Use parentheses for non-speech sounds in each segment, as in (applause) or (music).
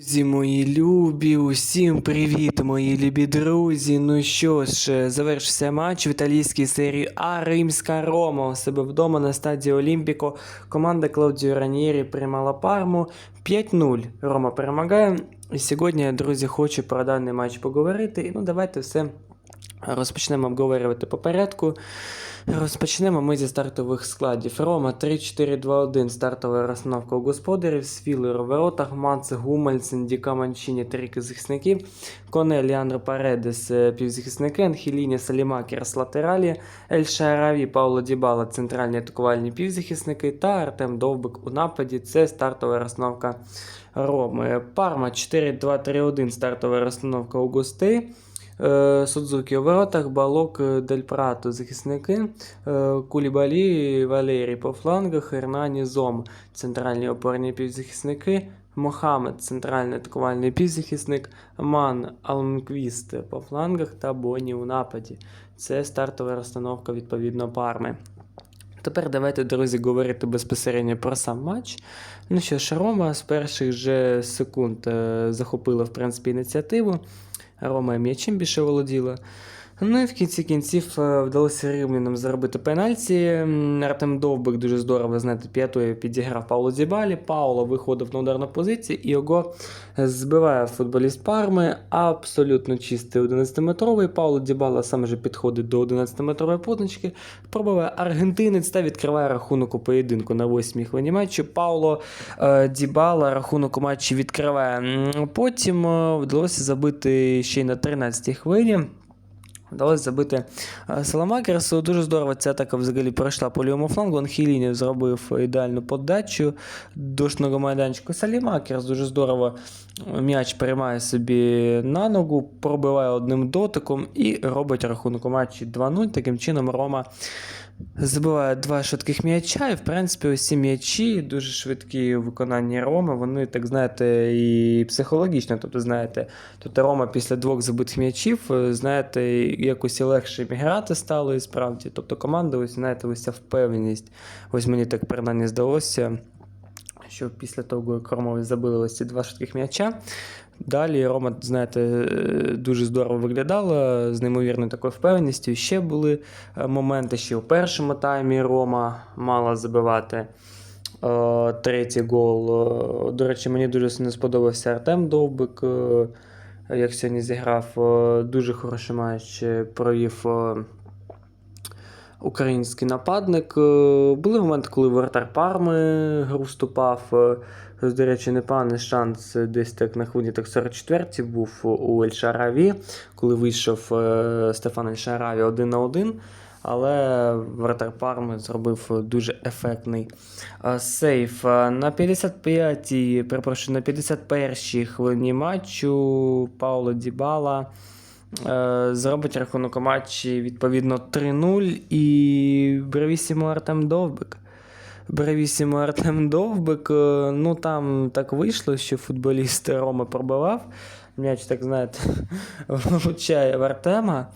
Друзі, мої любі, усім привіт, мої любі друзі. Ну що ж, завершився матч в італійській серії А Римська Рома у себе вдома на стадії Олімпіко. Команда Клаудіо Раньєрі приймала парму 5-0. Рома перемагає. І сьогодні, друзі, хочу про даний матч поговорити. І ну давайте все розпочнемо обговорювати по порядку. Розпочнемо ми зі стартових складів. Рома 3-4-2-1 стартова розстановка у господарів, Свілер у воротах, Мац, Гумельсен, Діка Манчині, три захисники, Коне, Ліандро Паредес, е, півзахисники, Анхеліні, Салімакерс, латералі, Ель Шараві, Пауло Дібала, центральні атакувальні півзахисники та Артем Довбик у нападі. Це стартова розстановка Роми. Парма 4-2-3-1 стартова розстановка у гостей. Е, Судзукі у воротах, Балок, е, Дель Прато, захисники, е, Кулібалі, Валерій по флангах, Ернані Зом, центральні опорні півзахисники, Мохамед, центральний атакувальний півзахисник, Ман, Алмквіст по флангах та Боні у нападі. Це стартова розстановка відповідно парми. Тепер давайте, друзі, говорити безпосередньо про сам матч. Ну що ж, Рома з перших же секунд захопила в принципі ініціативу. Рома м'ячем більше володіла. Ну і в кінці кінців е, вдалося римлянам заробити пенальті. Артем Довбик дуже здорово, знаєте, п'ятою підіграв Пауло Дібалі. Пауло виходив на ударну позицію і його збиває футболіст Парми. Абсолютно чистий 11-метровий. Пауло Дібала сам же підходить до 11-метрової позначки, пробиває аргентинець та відкриває рахунок у поєдинку на 8-й хвилині матчу. Пауло е, Дібала рахунок у матчі відкриває. Потім е, вдалося забити ще й на 13-й хвилині. Вдалося забити е, Саламакерсу. Дуже здорово ця атака взагалі пройшла по лівому флангу. Анхіліні зробив ідеальну подачу дошного майданчику. Салімакерс дуже здорово м'яч приймає собі на ногу, пробиває одним дотиком і робить рахунок у матчі 2-0. Таким чином Рома забиває два швидких м'яча. І в принципі, усі м'ячі дуже швидкі у виконанні Роми. Вони, так знаєте, і психологічно. Тобто, знаєте, тут Рома після двох забитих м'ячів, е, знаєте, якось і легше грати стало і справді. Тобто команда, ось знаєте, ось ця впевненість. Ось мені так принаймні здалося. Що після того, як Ромові забили ось ці два швидких м'яча, далі Рома, знаєте, дуже здорово виглядала, з неймовірною такою впевненістю. Ще були е, моменти, ще у першому таймі Рома мала забивати. Е, Третій гол. Е, До речі, мені дуже сильно сподобався Артем Довбик. Як сьогодні зіграв дуже хороший матч, провів український нападник. Е, Були моменти, коли воротар Парми гру вступав. Е, До речі, непоганий шанс десь так на хвилині так 44-ті був у Ельшараві, коли вийшов е, Стефан Ельшараві один на один. Але вратар Парми зробив дуже ефектний сейф. На 55-й, перепрошую, на 51-й хвилині матчу Пауло Дібала зробить рахунок у матчі відповідно 3-0 і Бравісімо Артем Довбик. Бравісімо Артем Довбик. е, Ну там так вийшло, що футболіст Рома пробивав. М'яч, так знаєте, (laughs) влучає в Артема,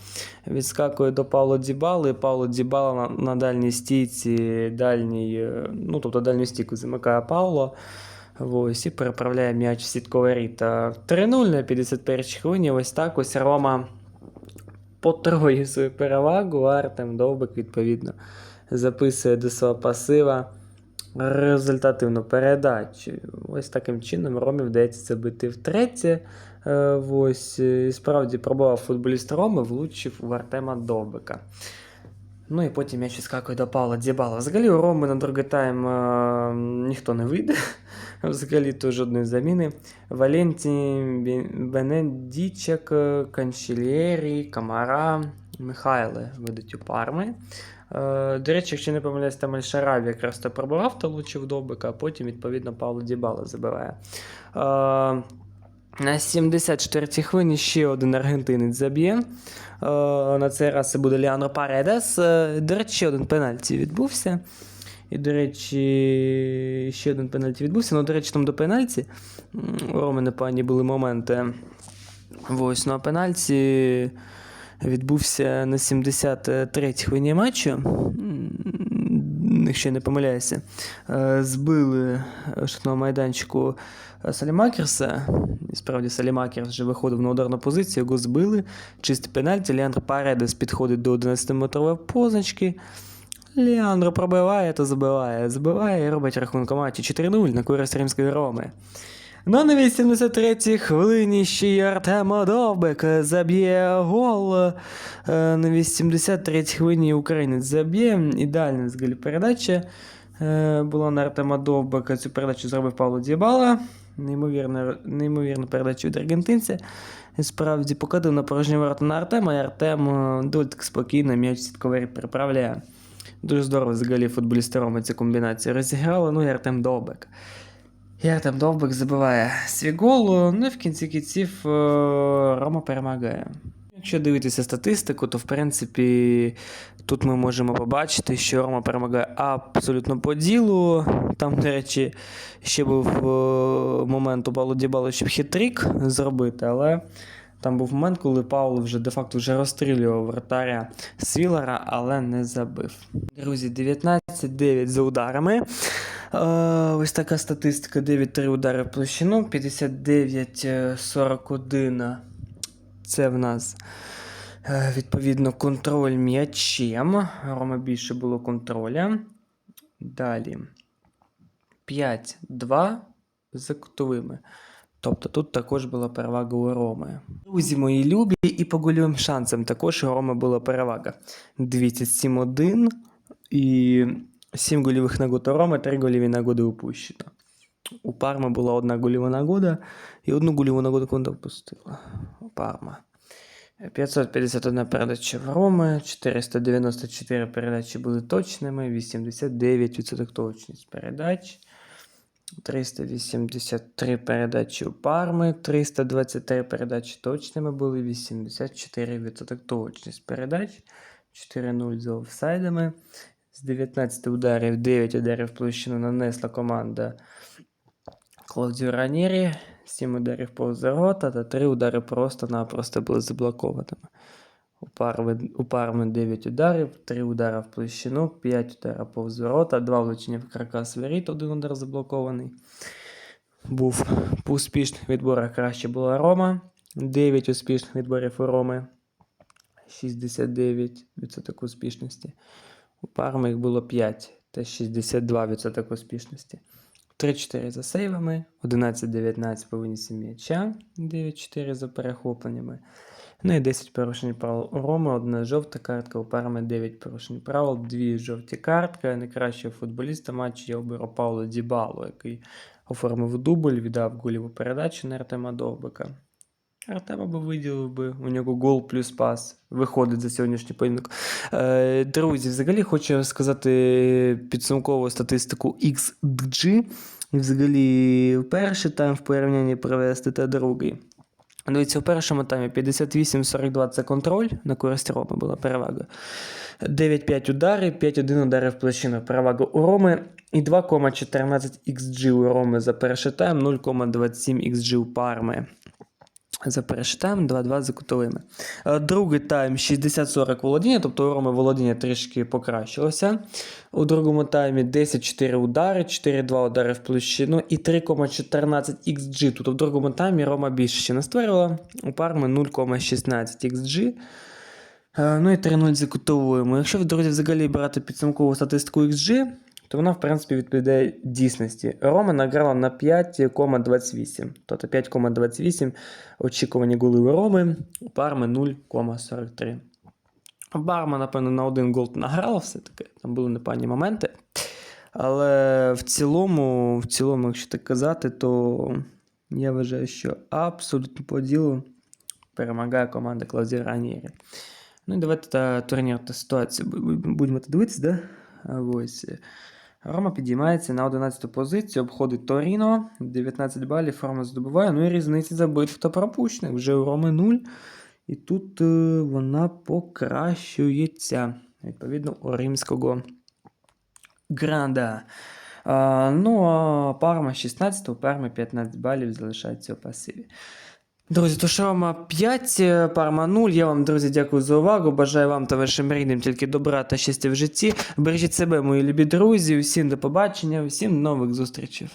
відскакує до Павла Дібали. Павло Дібала на, на дальній стійці, дальній, е, ну, тобто дальню стійку замикає Павло. Ось, і переправляє м'яч в сіткове ріта. 3-0 на 51-й хвилині. Ось так ось Рома потроє свою перевагу. Артем Довбик, відповідно, записує до свого пасива результативну передачу. Ось таким чином Ромі вдається забити втретє. Е, Ось, і справді пробував футболіст Роми, влучив в Артема Довбика. Ну і потім я ще скакую до Павла Дібала. Взагалі у Роми на другий тайм е, ніхто не вийде. (laughs) Взагалі то жодної заміни. Валенті, Бенедічек, Канчелєрі, Камара, Михайле ведуть у парми. Е, До речі, якщо не помиляюсь, там Ельшараві якраз то пробував та влучив Довбика, а потім, відповідно, Павло Дібала забиває. Е, на 74-й хвилині ще один аргентинець заб'є. Е, На цей раз це буде Леандро Паредес. Е, До речі, ще один пенальті відбувся. І, до речі, ще один пенальті відбувся. Ну, до речі, там до пенальті у Роми непогані були моменти. Ось, ну а пенальті відбувся на 73-й хвилині матчу. Якщо я не помиляюся, е, збили е, штрафного майданчику е, Салімакерса. Справді Салімакерс вже виходив на ударну позицію, його збили. Чистий пенальті. Леандр Паредес підходить до 11-метрової позначки. Леандро пробиває та забиває. Забиває і робить рахунок команді 4-0 на користь Римської Роми. Ну, на 83-й хвилині ще й Артем Довбик заб'є гол. Е, На 83-й хвилині українець заб'є. Ідеальна взагалі передача. Е, Була на Артема Довбика. Цю передачу зробив Павло Дібала. Неймовірна, неймовірна передача від аргентинця. Справді покатив на порожні ворота на Артема, і Артем е, доволі так спокійно м'яч сітковий приправляє. Дуже здорово взагалі футболісти Роми цю комбінацію розіграли. Ну і Артем Довбик. І Артем Довбик забиває свій гол, ну і в кінці кінців е, Рома перемагає. Якщо дивитися статистику, то в принципі тут ми можемо побачити, що Рома перемагає абсолютно по ділу. Там, до речі, ще був е, момент у Павлу Дібалу, щоб хитрик зробити, але там був момент, коли Павло вже де-факто вже розстрілював вратаря Свілера, але не забив. Друзі, 19-9 за ударами. Е, ось така статистика: 9-3 удари в площину, 59-41. Це в нас е, відповідно контроль м'ячем. Рома більше було контроля. Далі 5-2 за кутовими. Тобто тут також була перевага у Роми. Друзі мої любі, і по гольовим шансам також у Роми була перевага. 27-1 і 7 гольових нагод у Роми, 3 гольові нагоди упущено. У Парми була одна гольова нагода, і одну гольову нагоду команда впустила. У Парма. 551 передача в Роми, 494 передачі були точними, 89% точність передач. 383 передачі у Парми, 323 передачі точними були, 84% точність передач, 4-0 за офсайдами. З 19 ударів 9 ударів площину нанесла команда Клаудіо Ранєрі, 7 ударів повз ворота та 3 удари просто-напросто були заблокованими. У Парми 9 ударів, 3 удари в площину, 5 ударів повз ворота, 2 влучення в каркас воріт, 1 удар заблокований. Був по успішних відборах краще була Рома. 9 успішних відборів у Роми. 69% успішності. У Парми їх було 5 та 62% успішності. 3-4 за сейвами, 11-19 по винісі м'яча, 9-4 за перехопленнями. Ну і 10 порушень правил у Роми, одна жовта картка, у Парми 9 порушень правил, 2 жовті картки. Найкращого футболіста матчу я оберу Пауло Дібало, який оформив дубль, віддав гольову передачу на Артема Довбика. Артема би виділив би, у нього гол плюс пас. Виходить за сьогоднішній поєдинок. Е, друзі, взагалі хочу сказати підсумкову статистику XG. І взагалі перший тайм в порівнянні провести та другий. Дивіться, у першому таймі 58-42 це контроль на користь Роми була перевага. 9-5 ударів, 5-1 удари в площину. Перевага у Роми. І 2,14 XG у Роми за перший тайм, 0,27 XG у Парми. За перший тайм 2-2 за кутовими. Е, Другий тайм 60-40 володіння, тобто у Роми володіння трішки покращилося. У другому таймі 10-4 удари, 4-2 удари в площину і 3,14 XG. Тут в другому таймі Рома більше ще не створювала. У Парми 0,16 XG. Е, Ну і 3-0 за кутовими. Якщо друзі, взагалі брати підсумкову статистику XG, то вона, в принципі, відповідає дійсності. Рома награла на 5,28. Тобто 5,28 очікувані голи у Роми, у Парми 0,43. Барма, напевно, на один гол награла все-таки, там були непогані моменти. Але в цілому, в цілому, якщо так казати, то я вважаю, що абсолютно по ділу перемагає команда Клаузі Ранєрі. Ну і давайте та турнір та бу- будемо дивитися, да? Ось. Рома підіймається на 11 позицію, обходить Торіно, 19 балів, Рома здобуває, ну і різниці забитих та пропущених. Вже у Роми 0. І тут е, вона покращується. Відповідно, у римського гранда. А, ну, а Парма 16, у Парми 15 балів залишається у пасиві. Друзі, то Шаурма 5, е, Парма 0. Я вам, друзі, дякую за увагу. Бажаю вам та вашим рідним тільки добра та щастя в житті. Бережіть себе, мої любі друзі. Усім до побачення, усім нових зустрічей.